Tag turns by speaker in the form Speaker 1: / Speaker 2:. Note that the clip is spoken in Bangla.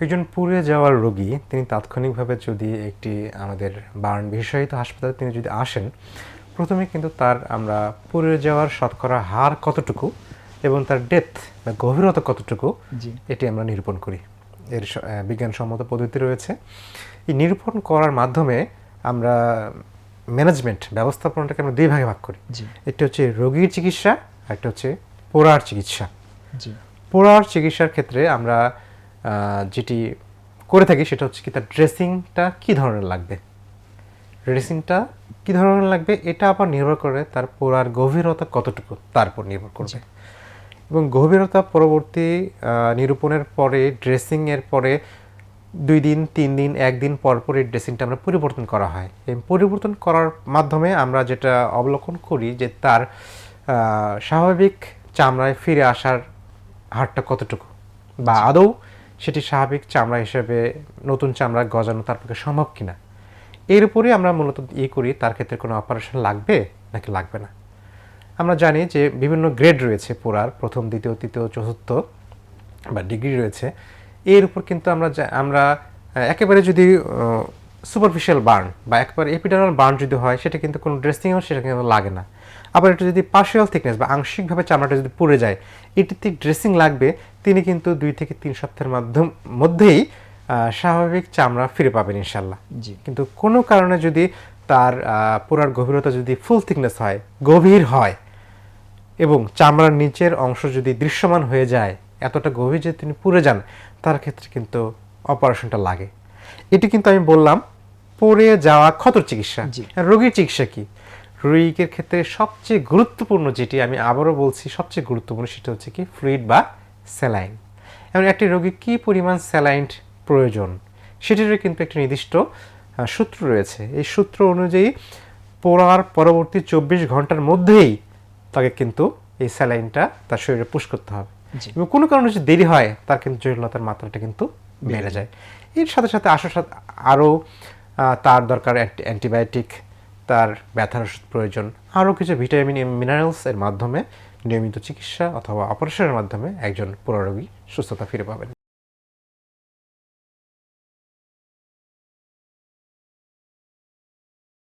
Speaker 1: একজন পুড়ে যাওয়ার রোগী তিনি তাৎক্ষণিকভাবে যদি একটি আমাদের বার্ন বিশেষায়িত হাসপাতালে তিনি যদি আসেন প্রথমে কিন্তু তার আমরা পুড়ে যাওয়ার শতকরা হার কতটুকু এবং তার ডেথ বা গভীরতা কতটুকু এটি আমরা নিরূপণ করি। এর বিজ্ঞানসম্মত পদ্ধতি রয়েছে। এই নিরূপণ করার মাধ্যমে আমরা ম্যানেজমেন্ট ব্যবস্থাপনাটাকে আমরা দুই ভাগে ভাগ করি। একটি হচ্ছে রোগীর চিকিৎসা আর একটা হচ্ছে পোড়ার চিকিৎসা। পোড়ার চিকিৎসার ক্ষেত্রে আমরা যেটি করে থাকি সেটা হচ্ছে কি তার ড্রেসিংটা কী ধরনের লাগবে? ড্রেসিংটা কী ধরনের লাগবে? এটা আবার নির্ভর করে তার পোড়ার গভীরতা কতটুকু তার উপর নির্ভর করবে। এবং গভীরতা পরবর্তী নিরূপণের পরে ড্রেসিংয়ের পরে দুই দিন তিন দিন একদিন পর পর এই ড্রেসিংটা আমরা পরিবর্তন করা হয়। এই পরিবর্তন করার মাধ্যমে আমরা যেটা অবলোকন করি যে তার স্বাভাবিক চামড়ায় ফিরে আসার হারটা কতটুকু? বা আদৌ সেটি স্বাভাবিক চামড়া হিসেবে নতুন চামড়া গজানো তার পক্ষে সম্ভব কিনা? এর উপরে আমরা মূলত ইয়ে করি, তার ক্ষেত্রে কোনো অপারেশন লাগবে নাকি লাগবে না? আমরা জানি যে বিভিন্ন গ্রেড রয়েছে পোড়ার, প্রথম, দ্বিতীয়, তৃতীয়, চতুর্থ বা ডিগ্রি রয়েছে। এর উপর কিন্তু আমরা আমরা একেবারে যদি সুপারফিশিয়াল বার্ন বা একেবারে এপিডারাল বার্ন যদি হয়, সেটা কিন্তু কোনো ড্রেসিংও সেটা কিন্তু লাগে না। আবার এটা যদি পার্শিয়াল থিকনেস বা আংশিকভাবে চামড়াটা যদি পুড়ে যায়, এটিতে ড্রেসিং লাগবে তিনি কিন্তু দুই থেকে তিন সপ্তাহের মাধ্যম মধ্যেই স্বাভাবিক চামড়া ফিরে পাবেন ইনশাল্লাহ
Speaker 2: জি।
Speaker 1: কিন্তু কোনো কারণে যদি তার পোড়ার গভীরতা যদি ফুল থিকনেস হয় গভীর হয় এবং চামড়ার নিচের অংশ যদি দৃশ্যমান হয়ে যায় এতটা গভীর যদি তিনি পুড়ে যান তার ক্ষেত্রে কিন্তু অপারেশনটা লাগে। এটি কিন্তু আমি বললাম পড়ে যাওয়া ক্ষতর চিকিৎসা। রোগীর চিকিৎসা কি? রোগীর ক্ষেত্রে সবচেয়ে গুরুত্বপূর্ণ যেটি আমি আবারও বলছি সবচেয়ে গুরুত্বপূর্ণ সেটা হচ্ছে কি ফ্লুইড বা স্যালাইন। এবং একটি রোগী কী পরিমাণ স্যালাইন প্রয়োজন সেটিরও কিন্তু একটি নির্দিষ্ট সূত্র রয়েছে। এই সূত্র অনুযায়ী পড়ার পরবর্তী চব্বিশ ঘণ্টার মধ্যেই তাকে কিন্তু এই স্যালাইনটা তার শরীরে পুশ করতে হবে। এবং কোনো কারণে যদি দেরি হয় তার কিন্তু জটিলতার মাত্রাটা কিন্তু বেড়ে যায়। এর সাথে সাথে আসার সাথে আরও তার দরকার অ্যান্টিবায়োটিক তার ব্যথার ওষুধ প্রয়োজন আরও কিছু ভিটামিন মিনারেলস এর মাধ্যমে নিয়মিত চিকিৎসা অথবা অপারেশনের মাধ্যমে একজন পুরারোগী সুস্থতা ফিরে পাবেন।